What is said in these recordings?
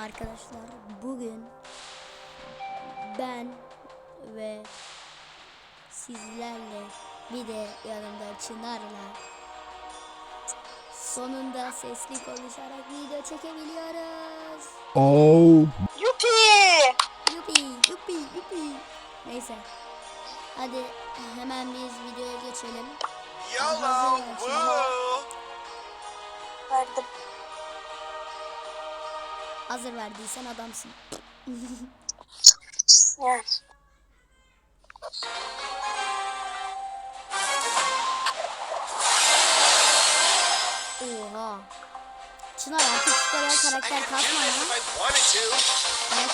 arkadaşlar. Bugün ben ve sizlerle bir de yanımda Çınar'la sonunda sesli konuşarak video çekebiliyoruz. Oh. Yupi! Yupi yupi yupi. Neyse. Hadi hemen biz videoya geçelim. YOLO! Woo! Verdim. Hazır verdiysen adamsın. Yani. Oha. Çınar artık şu kadar karakter kasma ya.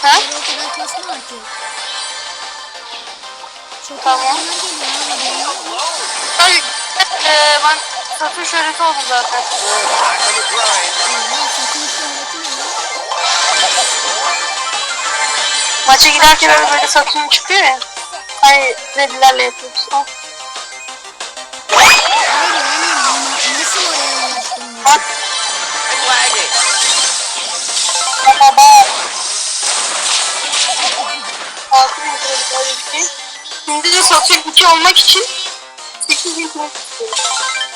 Karakterleri o kadar kasma artık. Çok Tamam. Hayır. Ee, ben satın şöhreti oldum zaten. Satın şöhreti Maça giderken öyle böyle satın çıkıyor ya. Hani zedilerle yapıyorsun. Al. Ya? Bak. Baba. Altı bin kredi böyle bir şey. Şimdi de satın gücü olmak için 8 bin kredi istiyorum.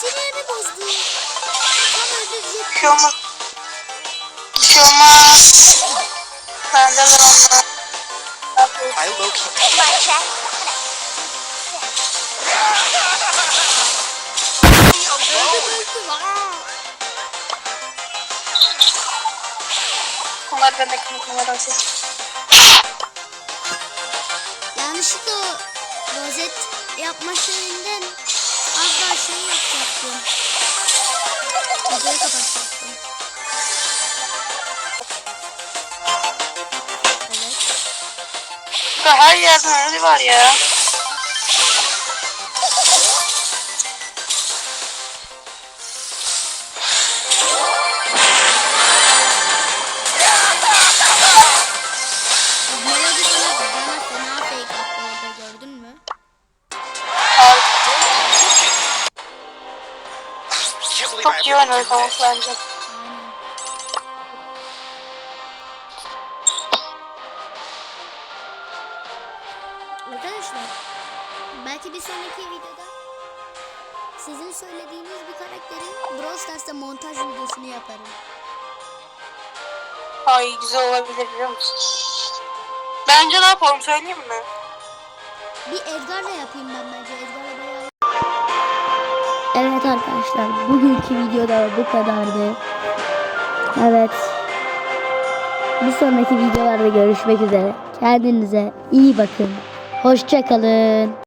Sinirimi bozdu. Tam öldürecek. Bir şey olmaz. Bir şey olmaz. Bende de onlar. I low key. Öldü. Aa. Bunlar bendeki numarası. Yanlışlıkla rozet yapma şeyinden az daha şey yapacaktım. Videoyu kapatacaktım. Evet. Her yerden öyle var ya. Çok iyi oynuyor this. bence. Arkadaşlar belki bir sonraki videoda sizin söylediğiniz bir karakteri Brawl Stars'ta montaj videosunu yaparım. Ay güzel olabilir biliyor musun? Bence ne yapalım söyleyeyim mi? Bir Edgar'la yapayım ben bence. Edgar'la Evet arkadaşlar bugünkü videoda bu kadardı. Evet. Bir sonraki videolarda görüşmek üzere. Kendinize iyi bakın. Hoşçakalın.